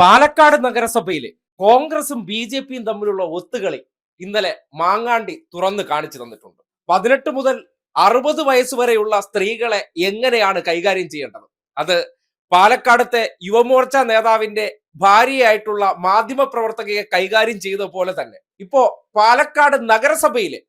പാലക്കാട് നഗരസഭയിലെ കോൺഗ്രസും B J പിയും തമ്മിലുള്ള ഒത്തുകളി ഇന്നലെ മാങ്ങാണ്ടി തുറന്നു കാണിച്ചു തന്നിട്ടുണ്ട്. പതിനെട്ട് മുതൽ അറുപത് വയസ്സ് വരെയുള്ള സ്ത്രീകളെ എങ്ങനെയാണ് കൈകാര്യം ചെയ്യേണ്ടത്? അത് പാലക്കാടത്തെ യുവമോർച്ച നേതാവിന്റെ ഭാര്യയായിട്ടുള്ള മാധ്യമ പ്രവർത്തകയെ കൈകാര്യം ചെയ്ത പോലെ തന്നെ. ഇപ്പോ പാലക്കാട് നഗരസഭയിലെ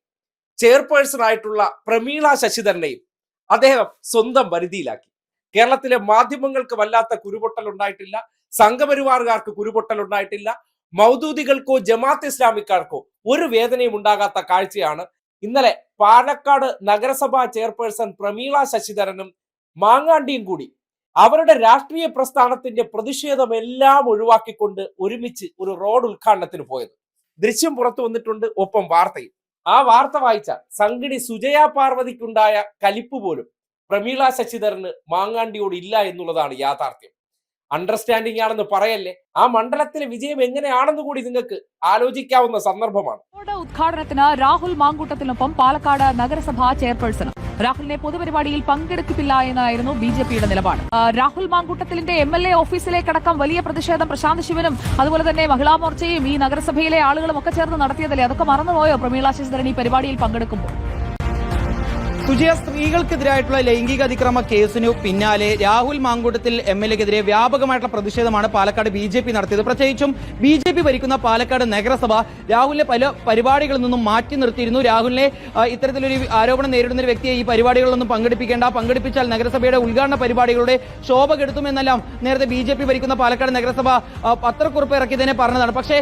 ചെയർപേഴ്സൺ ആയിട്ടുള്ള പ്രമീള ശശിധരനെയും അദ്ദേഹം സ്വന്തം പരിധിയിലാക്കി. കേരളത്തിലെ മാധ്യമങ്ങൾക്ക് വല്ലാത്ത കുരുപൊട്ടൽ ഉണ്ടായിട്ടില്ല സംഘപരിവാറുകാർക്ക് കുരുപൊട്ടൽ ഉണ്ടായിട്ടില്ല മൗദൂദികൾക്കോ ജമാഅത്ത് ഇസ്ലാമിക്കാർക്കോ ഒരു വേദനയും ഉണ്ടാകാത്ത കാഴ്ചയാണ്. ഇന്നലെ പാലക്കാട് നഗരസഭാ ചെയർപേഴ്സൺ പ്രമീള ശശിധരനും മാങ്ങാണ്ടിയും കൂടി അവരുടെ രാഷ്ട്രീയ പ്രസ്ഥാനത്തിന്റെ പ്രതിഷേധമെല്ലാം ഒഴിവാക്കിക്കൊണ്ട് ഒരുമിച്ച് ഒരു റോഡ് ഉദ്ഘാടനത്തിന് പോയത്. ദൃശ്യം പുറത്തു വന്നിട്ടുണ്ട് ഒപ്പം വാർത്തയും. ആ വാർത്ത വായിച്ച സംഗിണി സുജയാ പാർവതിക്കുണ്ടായ കലിപ്പ് പോലും പ്രമീള ശശിധരന് മാങ്ങാണ്ടിയോട് ഇല്ല എന്നുള്ളതാണ് യാഥാർത്ഥ്യം. അണ്ടർസ്റ്റാൻഡിംഗ് ആണെന്ന് പറയല്ലേ? ആ മണ്ഡലത്തിലെ വിജയം എങ്ങനെയാണെന്ന് കൂടി നിങ്ങൾക്ക് ആലോചിക്കാവുന്ന സന്ദർഭമാണ്. ഉദ്ഘാടനത്തിന് രാഹുൽ മാങ്കൂട്ടത്തിനൊപ്പം പാലക്കാട് നഗരസഭാ ചെയർപേഴ്സൺ രാഹുലിനെ പൊതുപരിപാടിയിൽ പങ്കെടുക്കില്ല എന്നായിരുന്നു ബി ജെ പിയുടെ നിലപാട്. രാഹുൽ മാങ്കൂട്ടത്തിലിന്റെ എം എൽ എ ഓഫീസിലേക്കടക്കം വലിയ പ്രതിഷേധം പ്രശാന്ത് ശിവനും അതുപോലെ തന്നെ മഹിളാ മോർച്ചയും ഈ നഗരസഭയിലെ ആളുകളും ഒക്കെ ചേർന്ന് നടത്തിയതല്ലേ? അതൊക്കെ മറന്നുപോയോ പ്രമീള ശശിധരൻ ഈ പരിപാടിയിൽ പങ്കെടുക്കുമ്പോൾ? സുജയ സ്ത്രീകൾക്കെതിരായിട്ടുള്ള ലൈംഗിക അതിക്രമ കേസിനു പിന്നാലെ രാഹുൽ മാങ്കൂട്ടത്തിൽ എം എൽ എക്കെതിരെ വ്യാപകമായിട്ടുള്ള പ്രതിഷേധമാണ് പാലക്കാട് ബി ജെ പി നടത്തിയത്. പ്രത്യേകിച്ചും ബി ജെ പി ഭരിക്കുന്ന പാലക്കാട് നഗരസഭ രാഹുലിനെ പല പരിപാടികളിൽ നിന്നും മാറ്റി നിർത്തിയിരുന്നു. രാഹുലിനെ ഇത്തരത്തിലൊരു ആരോപണം നേരിടുന്ന ഒരു വ്യക്തിയെ ഈ പരിപാടികളിലൊന്നും പങ്കെടുപ്പിക്കേണ്ട പങ്കെടുപ്പിച്ചാൽ നഗരസഭയുടെ ഉദ്ഘാടന പരിപാടികളുടെ ശോഭ കെടുത്തുമെന്നെല്ലാം നേരത്തെ ബി ജെ പി ഭരിക്കുന്ന പാലക്കാട് നഗരസഭ പത്രക്കുറിപ്പ് ഇറക്കിയതിനെ പറഞ്ഞതാണ്. പക്ഷേ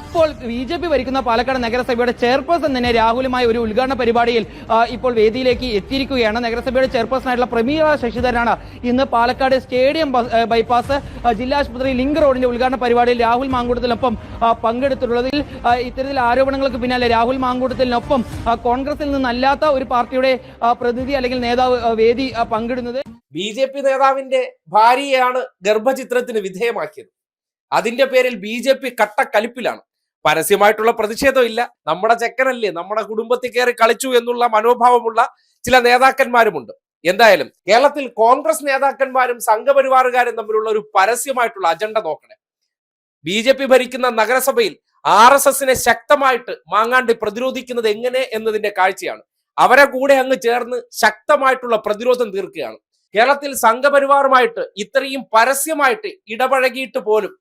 ഇപ്പോൾ ബി ജെ പി ഭരിക്കുന്ന പാലക്കാട് നഗരസഭയുടെ ചെയർപേഴ്സൺ തന്നെ രാഹുലുമായി ഒരു ഉദ്ഘാടന പരിപാടിയിൽ ഇപ്പോൾ ഇപ്പോൾ വേദിയിലേക്ക് എത്തിയിരിക്കുകയാണ്. നഗരസഭയുടെ ചെയർപേഴ്സൺ ആയിട്ടുള്ള പ്രമീള ശശിധരനാണ് ഇന്ന് പാലക്കാട് സ്റ്റേഡിയം ബൈപ്പാസ് ജില്ലാശുപത്രി ലിങ്ക് റോഡിന്റെ ഉദ്ഘാടന പരിപാടിയിൽ രാഹുൽ മാങ്കൂട്ടത്തിനൊപ്പം പങ്കെടുത്തിട്ടുള്ളതിൽ ഇത്തരത്തിൽ ആരോപണങ്ങൾക്ക് പിന്നാലെ രാഹുൽ മാങ്കൂട്ടത്തിനൊപ്പം കോൺഗ്രസിൽ നിന്നല്ലാത്ത ഒരു പാർട്ടിയുടെ പ്രതിനിധി അല്ലെങ്കിൽ നേതാവ് വേദി പങ്കിടുന്നത്. ബി ജെ പി നേതാവിന്റെ ഭാര്യയാണ് ഗർഭചിത്രത്തിന് വിധേയമാക്കിയത്. അതിന്റെ പേരിൽ ബി ജെ പി കട്ടക്കലിപ്പിലാണ്. പരസ്യമായിട്ടുള്ള പ്രതിഷേധം ഇല്ല നമ്മുടെ ചെക്കനല്ലേ നമ്മുടെ കുടുംബത്തിൽ കയറി കളിച്ചു എന്നുള്ള മനോഭാവമുള്ള ചില നേതാക്കന്മാരുമുണ്ട്. എന്തായാലും കേരളത്തിൽ കോൺഗ്രസ് നേതാക്കന്മാരും സംഘപരിവാറുകാരും തമ്മിലുള്ള ഒരു പരസ്യമായിട്ടുള്ള അജണ്ട നോക്കണേ. ബി ജെ പി ഭരിക്കുന്ന നഗരസഭയിൽ ആർ എസ് എസിനെ ശക്തമായിട്ട് മാങ്ങാണ്ടി പ്രതിരോധിക്കുന്നത് എങ്ങനെ എന്നതിന്റെ കാഴ്ചയാണ്. അവരെ കൂടെ അങ്ങ് ചേർന്ന് ശക്തമായിട്ടുള്ള പ്രതിരോധം തീർക്കുകയാണ്. കേരളത്തിൽ സംഘപരിവാറുമായിട്ട് ഇത്രയും പരസ്യമായിട്ട് ഇടപഴകിയിട്ട് പോലും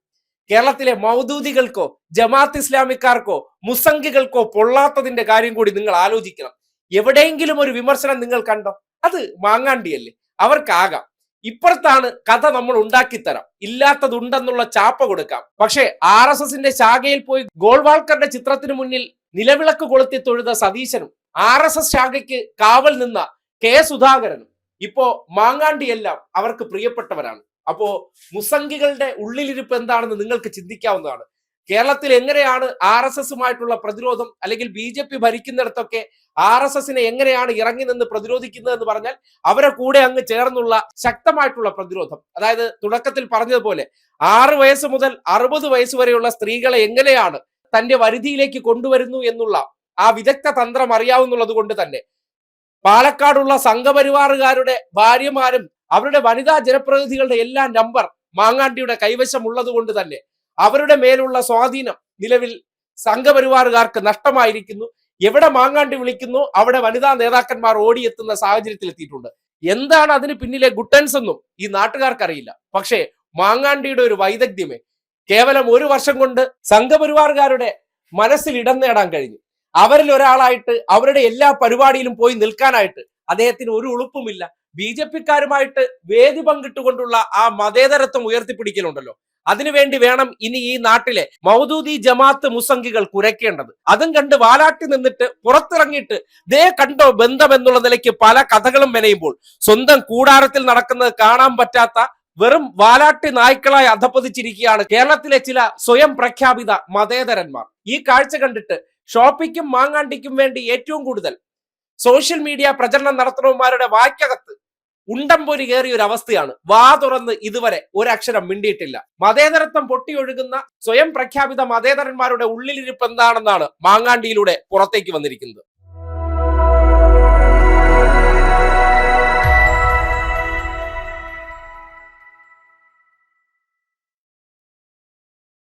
കേരളത്തിലെ മൗദൂദികൾക്കോ ജമാഅത്ത് ഇസ്ലാമിക്കാർക്കോ മുസംഗികൾക്കോ പൊള്ളാത്തതിന്റെ കാര്യം കൂടി നിങ്ങൾ ആലോചിക്കണം. എവിടെയെങ്കിലും ഒരു വിമർശനം നിങ്ങൾ കണ്ടോ? അത് മാങ്ങാണ്ടിയല്ലേ? അവർക്കാകാം. ഇപ്പുറത്താണ് കഥ നമ്മൾ ഉണ്ടാക്കിത്തരാം. ഇല്ലാത്തതുണ്ടെന്നുള്ള ചാപ്പ കൊടുക്കാം. പക്ഷേ ആർ എസ് എസിന്റെ ശാഖയിൽ പോയി ഗോൾവാൾക്കറുടെ ചിത്രത്തിന് മുന്നിൽ നിലവിളക്ക് കൊളുത്തി തൊഴുത സതീശനും ആർ എസ് എസ് ശാഖയ്ക്ക് കാവൽ നിന്ന കെ സുധാകരനും. ഇപ്പോ മാങ്ങാണ്ടിയെല്ലാം അവർക്ക് പ്രിയപ്പെട്ടവരാണ്. അപ്പോ മുസംഗികളുടെ ഉള്ളിലിരിപ്പ് എന്താണെന്ന് നിങ്ങൾക്ക് ചിന്തിക്കാവുന്നതാണ്. കേരളത്തിൽ എങ്ങനെയാണ് ആർ എസ് എസുമായിട്ടുള്ള പ്രതിരോധം അല്ലെങ്കിൽ ബി ജെ പി ഭരിക്കുന്നിടത്തൊക്കെ ആർ എസ് എസിനെ എങ്ങനെയാണ് ഇറങ്ങി നിന്ന് പ്രതിരോധിക്കുന്നത് എന്ന് പറഞ്ഞാൽ അവരെ കൂടെ അങ്ങ് ചേർന്നുള്ള ശക്തമായിട്ടുള്ള പ്രതിരോധം. അതായത് തുടക്കത്തിൽ പറഞ്ഞതുപോലെ ആറ് വയസ്സ് മുതൽ അറുപത് വയസ്സ് വരെയുള്ള സ്ത്രീകളെ എങ്ങനെയാണ് തന്റെ വരുതിയിലേക്ക് കൊണ്ടുവരുന്നു എന്നുള്ള ആ വിദഗ്ധ തന്ത്രം അറിയാവുന്നുള്ളത് കൊണ്ട് തന്നെ പാലക്കാടുള്ള സംഘപരിവാറുകാരുടെ ഭാര്യമാരും അവരുടെ വനിതാ ജനപ്രതിനിധികളുടെ എല്ലാ നമ്പർ മാങ്ങാണ്ടിയുടെ കൈവശം ഉള്ളതുകൊണ്ട് തന്നെ അവരുടെ മേലുള്ള സ്വാധീനം നിലവിൽ സംഘപരിവാറുകാർക്ക് നഷ്ടമായിരിക്കുന്നു. എവിടെ മാങ്ങാണ്ടി വിളിക്കുന്നു അവിടെ വനിതാ നേതാക്കന്മാർ ഓടിയെത്തുന്ന സാഹചര്യത്തിൽ എത്തിയിട്ടുണ്ട്. എന്താണ് അതിന് പിന്നിലെ ഗുട്ടൻസ് എന്നും ഈ നാട്ടുകാർക്കറിയില്ല. പക്ഷേ മാങ്ങാണ്ടിയുടെ ഒരു വൈദഗ്ധ്യമേ കേവലം ഒരു വർഷം കൊണ്ട് സംഘപരിവാറുകാരുടെ മനസ്സിൽ ഇടം നേടാൻ കഴിഞ്ഞു. അവരിൽ ഒരാളായിട്ട് അവരുടെ എല്ലാ പരിപാടിയിലും പോയി നിൽക്കാനായിട്ട് അദ്ദേഹത്തിന് ഒരു ഉളുപ്പുമില്ല. ബി ജെ പിക്കാരുമായിട്ട് വേദി പങ്കിട്ടുകൊണ്ടുള്ള ആ മതേതരത്വം ഉയർത്തിപ്പിടിക്കലുണ്ടല്ലോ. അതിനുവേണ്ടി വേണം ഇനി ഈ നാട്ടിലെ മൗദൂദി ജമാഅത്ത് മുസംഗികൾ കുരയ്ക്കേണ്ടത്. അതും കണ്ട് വാലാട്ടി നിന്നിട്ട് പുറത്തിറങ്ങിയിട്ട് ദേ കണ്ടോ ബന്ധം എന്നുള്ള നിലയ്ക്ക് പല കഥകളും മെനയുമ്പോൾ സ്വന്തം കൂടാരത്തിൽ നടക്കുന്നത് കാണാൻ പറ്റാത്ത വെറും വാലാട്ടി നായ്ക്കളായി അധപ്പതിച്ചിരിക്കുകയാണ് കേരളത്തിലെ ചില സ്വയം പ്രഖ്യാപിത മതേതരന്മാർ. ഈ കാഴ്ച കണ്ടിട്ട് ഷോപ്പിക്കും മാങ്ങാണ്ടിക്കും വേണ്ടി ഏറ്റവും കൂടുതൽ സോഷ്യൽ മീഡിയ പ്രചരണം നടത്തുന്നവന്മാരുടെ വാക്യകത്ത് ഉണ്ടംപൊരി കയറിയ ഒരു അവസ്ഥയാണ്. വാ തുറന്ന് ഇതുവരെ ഒരക്ഷരം മിണ്ടിയിട്ടില്ല. മതേതരത്വം പൊട്ടിയൊഴുകുന്ന സ്വയം പ്രഖ്യാപിത മതേതരന്മാരുടെ ഉള്ളിലിരിപ്പ് എന്താണെന്നാണ് മാങ്ങാണ്ടിയിലൂടെ പുറത്തേക്ക് വന്നിരിക്കുന്നത്.